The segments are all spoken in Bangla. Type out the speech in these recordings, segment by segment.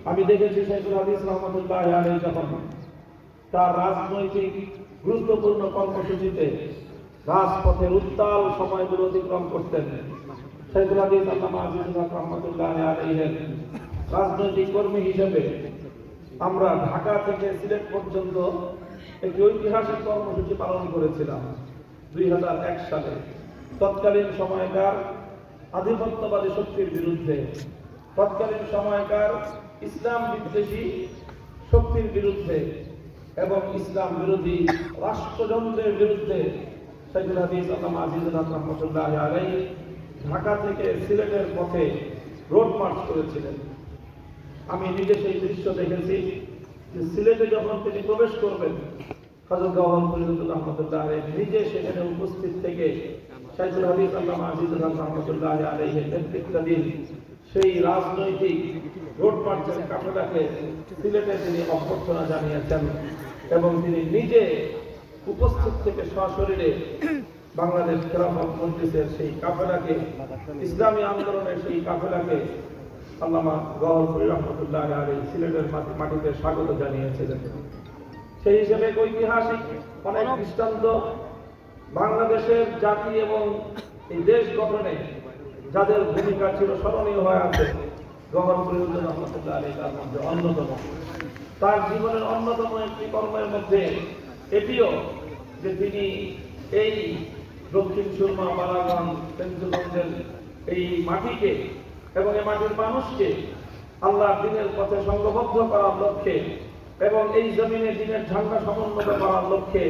আমি দেখেছি শেখুল হাদিস রহমতুল্লাহ আলী যখন তার রাজনৈতিক গুরুত্বপূর্ণ কর্মসূচিতে রাজপথের উত্তাল সময়গুলো অতিক্রম করতেন, শেখুল হাদিস আল্লামা রহমতুল্লাহ আলীর রাজনৈতিক কর্মী হিসেবে আমরা ঢাকা থেকে সিলেট পর্যন্ত একটি ঐতিহাসিক কর্মসূচি পালন করেছিলাম দুই হাজার এক সালে। তৎকালীন সময়কার আধিপত্যবাদী শক্তির বিরুদ্ধে, তৎকালীন সময়কার ইসলাম বিদ্বেষী শক্তির বিরুদ্ধে এবং ইসলাম বিরোধী রাষ্ট্রযন্ত্রের বিরুদ্ধে শেখুল হাদিস আল্লামা আজিজুল রহমতুল্লাহ আলাই ঢাকা থেকে সিলেটের পথে রোড মার্চ করেছিলেন। আমি নিজে সেই দৃশ্য দেখেছি যে সিলেটে যখন তিনি প্রবেশ করবেন হজরত গহন ফরিদুল রহমতুল্লাহ আলাই নিজে সেখানে উপস্থিত থেকে শাইখুল হাদিস আল্লাহ আজিজুল হক রহমতুল্লাহ আলাইহের নেতৃত্বাধীন সেই রাজনৈতিক রোড মার্চের কাফেলাকে সিলেটে তিনি অভ্যর্থনা জানিয়েছেন এবং তিনি নিজে উপস্থিত থেকে সশরীরে বাংলাদেশ খেলাফত মজলিসের সেই কাফেলাকে, ইসলামী আন্দোলনের সেই কাফেলাকে আল্লামা গহর ফরি রহমতুল্লাহ আলী সিলেটের মাটিতে স্বাগত জানিয়েছিলেন। সেই হিসেবে ঐতিহাসিক, অনেক দৃষ্টান্ত বাংলাদেশের জাতি এবং এই দেশ গঠনে যাদের ভূমিকা ছিল স্মরণীয় হয়ে আছে গহর আলী তার মধ্যে অন্যতম। তার জীবনের অন্যতম একটি কর্মের মধ্যে এটিও যে তিনি এই দক্ষিণ সুরমা বালাগঞ্জ এই মাটিকে এবং এই মাটির মানুষকে আল্লাহ দিনের পথে সংঘবদ্ধ করার লক্ষ্যে এবং এই জমিনে দিনের ঝান্ডা সমুন্নত করার লক্ষ্যে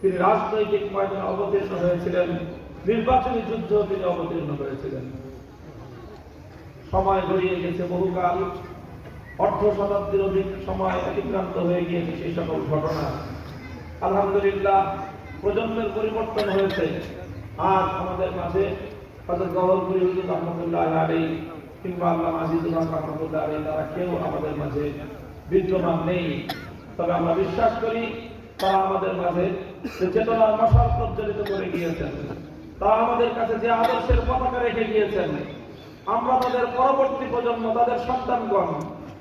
তিনি রাজনৈতিক ময়দানে অবতীর্ণ হয়েছিলেন। নির্বাচনী যুদ্ধ তিনি অবতীর্ণ হয়েছিলেন সময় গড়িয়ে গেছে বহুকাল। অর্ধ শতাব্দীর অধিক সময় অতিক্রান্ত হয়ে গিয়েছে সেই সকল ঘটনা। আলহামদুলিল্লাহ, প্রজন্মের পরিবর্তন হয়েছে। আজ আমাদের মাঝে আমরা বিশ্বাস করি, তারা আমাদের মাঝে চেতনার মশাল প্রজ্বলিত করে গিয়েছেন। তারা আমাদের কাছে যে আদর্শের পতাকা রেখে গিয়েছেন আমরা তাদের পরবর্তী প্রজন্ম তাদের সন্তানগণ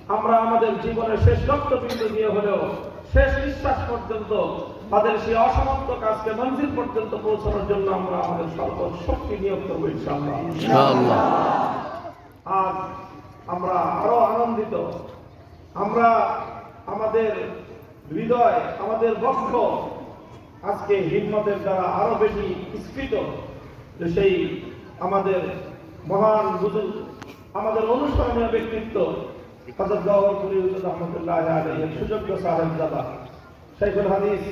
আমরা আমাদের জীবনের শেষ রক্তবিন্দু দিয়ে হলেও শেষ নিঃশ্বাস পর্যন্ত তাদের সেই অসমাপ্ত কাজকে মঞ্জিল পর্যন্ত পৌঁছানোর জন্য আমরা আমাদের সর্বশক্তি নিয়োগ করব ইনশাআল্লাহ। ইনশাআল্লাহ। আজ আমরা আরও আনন্দিত। আমরা আমাদের হৃদয় আমাদের বক্ষ আজকে হিম্মতের দ্বারা আরও বেশি স্ফীত। যে সেই আমাদের মহান বুজুর্গ, আমাদের অনুসরণীয় ব্যক্তিত্ব হজরত পুরী হুজুর রহমতুল্লাহ আলাইহির সুযোগ্য সাহেব দাদা শেখুল হাদিস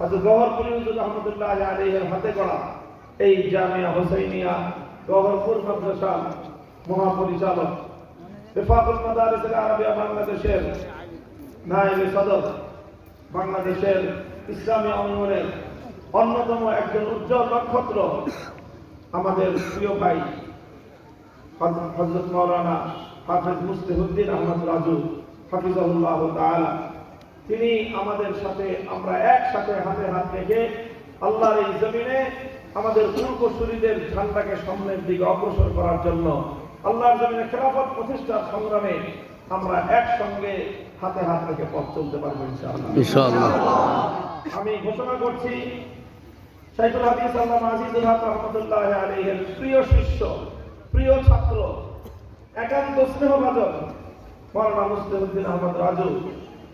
হজরত পুরী হুজুর রহমতুল্লাহ আলাইহির হাতে গড়া এই জামিয়া হোসেনিয়া গহরপুর মাদ্রাসা মহাপরিচালক রেফাকুল মাদারিস আরবিয়া বাংলাদেশের নায়েবে সদর, বাংলাদেশের ইসলামী অঙ্গনের অন্যতম একজন উজ্জ্বল নক্ষত্র আমাদের প্রিয় ভাই হজরত মৌলানা হাফেজ মুস্তিহুদ্দিন আহমদ রাজু হাফিজাহুল্লাহ তাআলা। তিনি আমাদের সাথে আমরা একসাথে হাতে হাত রেখে আল্লাহর এই জমিনে আমাদের পূর্বসূরীদের ঝান্ডাকে সামনের দিকে অগ্রসর করার জন্য আল্লাহর জমিনে খেলাফত প্রতিষ্ঠার সংগ্রামে আমরা একসঙ্গে হাতে হাত রেখে পথ চলতে পারব ইনশাআল্লাহ। আমি ঘোষণা করছি শাইখুল হাদিস আল্লাহ আজিজুল হক রহমতুল্লাহ আলাইহির প্রিয় শিষ্য, প্রিয় ছাত্র, একান্ত স্নেহভাজন মৌলানা মুস্তাফিদ্দিন আহমদ রাজু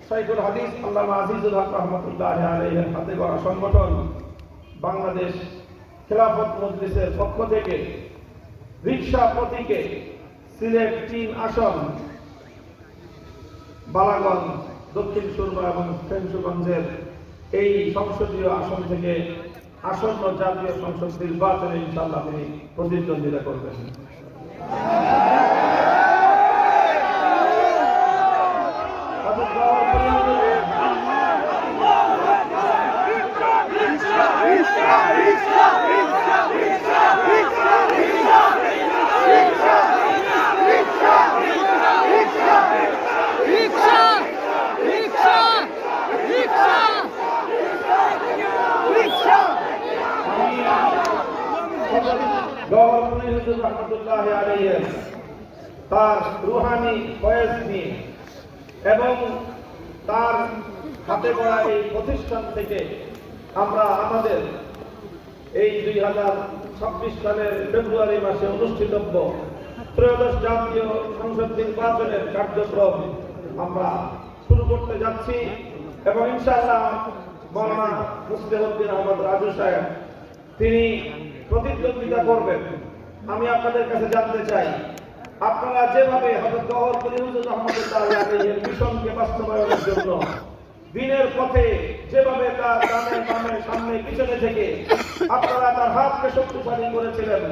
শাইখুল হাদিস আল্লাহ আজিজুল হক রহমতুল্লাহ আলাইহির হাতে গড়া সংগঠন বাংলাদেশ খেলাফত মজলিসের পক্ষ থেকে রিক্সা প্রতীকে সিলেট তিন আসন, বালাগঞ্জ, দক্ষিণ সুরমা এবং ফেঞ্চুগঞ্জের এই সংসদীয় আসন থেকে আসন্ন জাতীয় সংসদ নির্বাচনে ইনশাল্লাহ তিনি প্রতিদ্বন্দ্বিতা করবেন। হুজুর রহমতুল্লাহ আলাইহি। তার রুহানি বয়স নিয়ে এবং তার হাতে গড়া এই প্রতিষ্ঠান থেকে আমরা আমাদের এই দুই হাজার ছাব্বিশ সালের ফেব্রুয়ারি মাসে অনুষ্ঠিতব্য ত্রয়োদশ জাতীয় সংসদ নির্বাচনের কার্যক্রম আমরা শুরু করতে যাচ্ছি এবং ইনশাআল্লাহ মৌলানা মুসলিমউদ্দিন আহমদ রাজু সাহেব, তিনি প্রতিদ্বন্দ্বিতা করবেন। আমি আপনাদের কাছে জানতে চাই আপনারা যেভাবে হযরত গওহর কলিমুল্লাহ রহমতুল্লাহ আলাইহির মিশনকে বাস্তবায়নের জন্য দিনের পথে যেভাবে তার ডানে বামে সামনে পিছনে থেকে আপনারা তার হাতকে শক্তিশালী করেছিলেন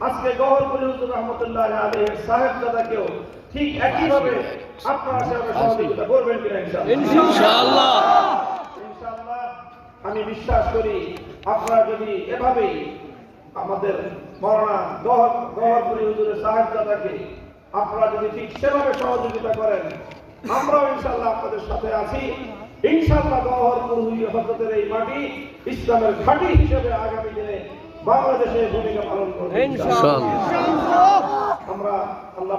আজকে গহর কলিমুল্লাহ রহমতুল্লাহ আলাইহির সাহেব দাদাকেও ঠিক একইভাবে আপনারা সেভাবে সহযোগিতা করবেন কিনা ইনশাআল্লাহ। ইনশাআল্লাহ আমি বিশ্বাস করি আপনারা যদি এভাবেই আমাদের মরনা গহরপুরি হুজুরের আপনারা যদি ঠিক সেভাবে সহযোগিতা করেন আমরাও ইনশাল্লাহ আপনাদের সাথে আছি। ইনশাল্লাহ গহরপুর হুজুর হজরতের এই মাটি ইসলামের ঘাঁটি হিসেবে আগামী দিনে বাংলাদেশে ভূমিকা পালন করবে আমরা আল্লাহ